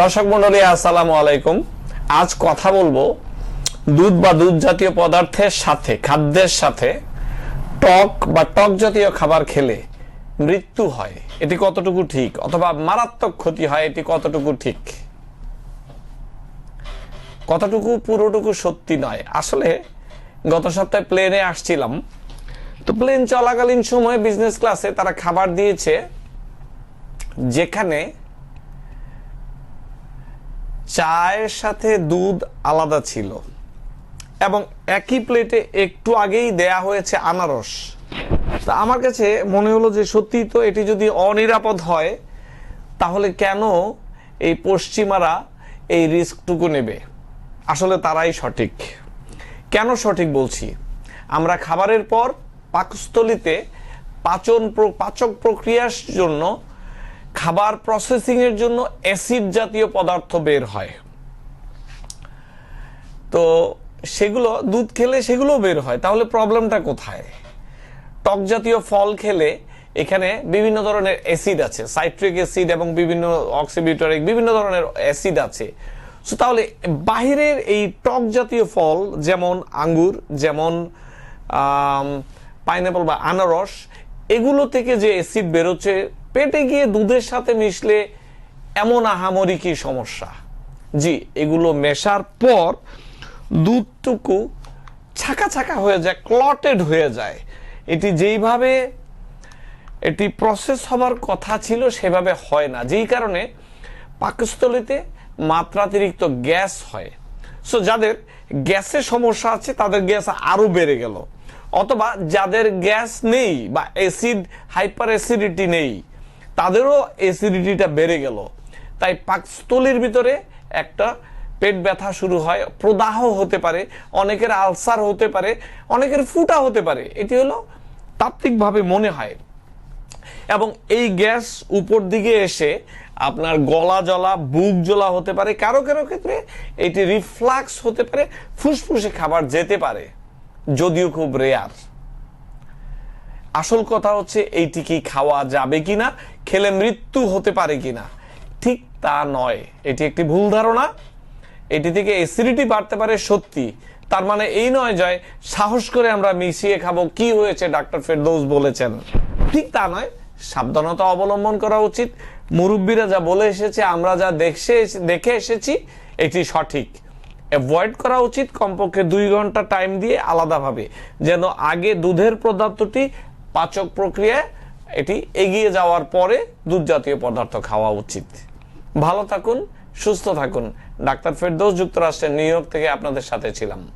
দর্শক মন্ডলী, আসসালামু আলাইকুম। আজ কথা বলব দুধ বা দুধ জাতীয় পদার্থের সাথে, খাদ্যের সাথে। টক বা টক জাতীয় খাবার খেলে মৃত্যু হয়। এটি কতটুকু ঠিক? অথবা মারাত্মক ক্ষতি হয়, এটি কতটুকু ঠিক? কতটুকু পুরোটুকু সত্যি নয়? আসলে গত সপ্তাহে প্লেনে আসছিলাম। তো প্লেন চলাকালীন সময়ে বিজনেস ক্লাসে তারা খাবার দিয়েছে, যেখানে চায়ের সাথে দুধ আলাদা ছিল। এবং একই প্লেটে একটু আগেই দেয়া হয়েছে আনারস। তা আমার কাছে মনে হলো যে সত্যি তো এটি যদি অনিরাপদ হয়, তাহলে কেন এই পশ্চিমারা এই রিস্কটুকু নেবে? আসলে তারাই সঠিক। কেন সঠিক বলছি? আমরা খাবারের পর পাকস্থলিতে পাচন পাচক প্রক্রিয়ার জন্য খাবার প্রসেসিং এর জন্য অ্যাসিড জাতীয় পদার্থ বের হয়। তো সেগুলো, দুধ খেলে সেগুলো বের হয়। তাহলে প্রবলেমটা কোথায়? টক জাতীয় ফল খেলে এখানে বিভিন্ন ধরনের অ্যাসিড আছে, সাইট্রিক অ্যাসিড এবং বিভিন্ন অক্সিবিউটারিক বিভিন্ন ধরনের অ্যাসিড আছে। সো তাহলে বাহিরের এই টক জাতীয় ফল, যেমন আঙ্গুর, যেমন পাইনাপল বা আনারস, এগুলো থেকে যে অ্যাসিড বেরোচ্ছে পেটে গিয়ে দুধের সাথে মিশলে এমন আহামরি কি সমস্যা? জি, এগুলো মেশার পর দুধটুকু ছাকা ছাকা হয়ে যায় ক্লটেড হয়ে যায়। এটি যেইভাবে এটি প্রসেস হবার কথা ছিল সেভাবে হয় না। যেই কারণে পাকস্থলিতে মাত্রাতিরিক্ত গ্যাস হয়। সো যাদের গ্যাসের সমস্যা আছে, তাদের গ্যাস আরও বেড়ে গেল। অথবা যাদের গ্যাস নেই বা অ্যাসিড হাইপার অ্যাসিডিটি নেই তাদেরও অ্যাসিডিটিটা বেড়ে গেল। তাই পাকস্থলীর ভিতরে একটা পেট ব্যথা শুরু হয়, প্রদাহ হতে পারে, অনেকের আলসার হতে পারে, অনেকের ফুটা হতে পারে। এটি হলো তাত্ত্বিকভাবে মনে হয়। এবং এই গ্যাস উপর দিকে এসে আপনার গলা জ্বলা, বুক জ্বলা হতে পারে, কারও কারও ক্ষেত্রে এটি রিফ্লাক্স হতে পারে, ফুসফুসে খাবার যেতে পারে, যদিও খুব রেয়ার আসল কথা হচ্ছে, এইটি কি খাওয়া যাবে কিনা খেলে মৃত্যু হতে পারে কিনা? ঠিক তা নয়। এটি একটি ভুল ধারণা। এটি থেকে অ্যাসিডিটি বাড়তে পারে সত্যি। তার মানে এই নয় যে সাহস করে আমরা মিশিয়ে খাব। কি হয়েছে? ডাক্তার ফেরদৌস বলেছেন। ঠিক তা নয়। সাবধানতা অবলম্বন করা উচিত। মুরব্বীরা যা বলে এসেছে, আমরা যা দেখে দেখে এসেছি, এটি সঠিক। অ্যাভয়েড করা উচিত কমপক্ষে দুই ঘণ্টা টাইম দিয়ে আলাদাভাবে। যেন আগে দুধের পদার্থটি পাচক প্রক্রিয়ায় এটি এগিয়ে যাওয়ার পরে দুধ জাতীয় পদার্থ খাওয়া উচিত। ভালো থাকুন, সুস্থ থাকুন। ডাক্তার ফেরদৌস যুক্তরাষ্ট্রের নিউ ইয়র্ক থেকে আপনাদের সাথে ছিলাম।